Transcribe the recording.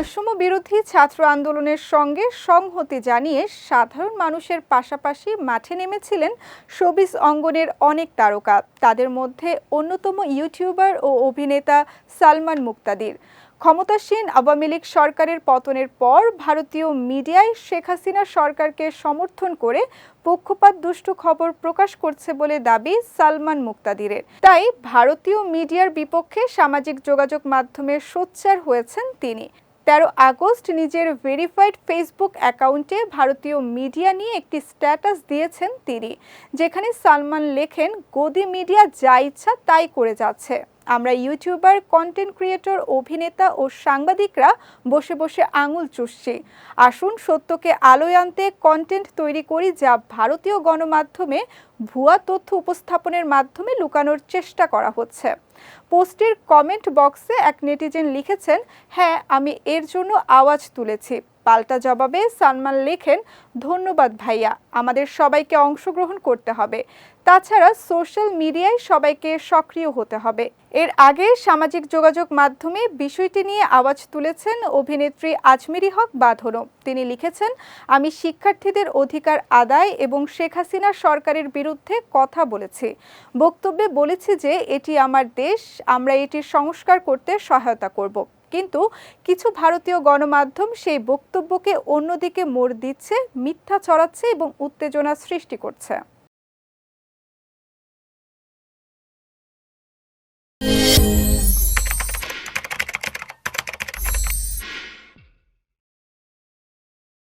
বৈষম্য বিরোধী ছাত্র আন্দোলনের সঙ্গে সংহতি জানিয়ে সাধারণ মানুষের পাশাপাশি মাঠে নেমেছিলেন শোবিস অঙ্গনের অনেক তারকা। তাদের মধ্যে অন্যতম ইউটিউবার ও অভিনেতা সালমান মুক্তাদির। ক্ষমতাসীন আওয়ামী লীগ সরকারের পতনের পর ভারতীয় মিডিয়ায় শেখ হাসিনা সরকারকে সমর্থন করে পক্ষপাত দুষ্টু খবর প্রকাশ করছে বলে দাবি সালমান মুক্তাদিরের। তাই ভারতীয় মিডিয়ার বিপক্ষে সামাজিক যোগাযোগ মাধ্যমে সোচ্চার হয়েছেন তিনি। তেরো আগস্ট নিজের ভেরিফাইড ফেসবুক অ্যাকাউন্টে ভারতীয় মিডিয়া নিয়ে একটি স্ট্যাটাস দিয়েছেন তিনি, যেখানে সালমান লেখেন, গদি মিডিয়া যা ইচ্ছা তাই করে যাচ্ছে। আমরা ইউটিউবার কন্টেন্ট ক্রিয়েটর অভিনেতা ও সাংবাদিকরা বসে বসে আঙুল চুষছি। আসুন সত্যকে আলোয় আনতে কন্টেন্ট তৈরি করি যা ভারতীয় গণমাধ্যমে ভুয়া তথ্য উপস্থাপনের মাধ্যমে লুকানোর চেষ্টা করা হচ্ছে। পোস্টের কমেন্ট বক্সে এক নেটিজেন লিখেছেন হ্যাঁ আমি এর জন্য আওয়াজ তুলেছি। পাল্টা জবাবে সালমান লেখেন, ধন্যবাদ ভাইয়া, আমাদের সবাইকে অংশগ্রহণ করতে হবে। তাছাড়া সোশ্যাল মিডিয়ায় সবাইকে সক্রিয় হতে হবে। এর আগে সামাজিক যোগাযোগ মাধ্যমে বিষয়টি নিয়ে আওয়াজ তুলেছেন অভিনেত্রী আজমিরি হক বাঁধনও তিনি লিখেছেন, আমি শিক্ষার্থীদের অধিকার আদায় এবং শেখ হাসিনা সরকারের বিরুদ্ধে কথা বলেছি। বক্তব্যে বলেছি যে, এটি আমার দেশ, আমরা এটি সংস্কার করতে সহায়তা করব। কিন্তু কিছু ভারতীয় গণমাধ্যম সেই বক্তব্যকে অন্যদিকে মোড় দিচ্ছে, মিথ্যা ছড়াচ্ছে এবং উত্তেজনা সৃষ্টি করছে।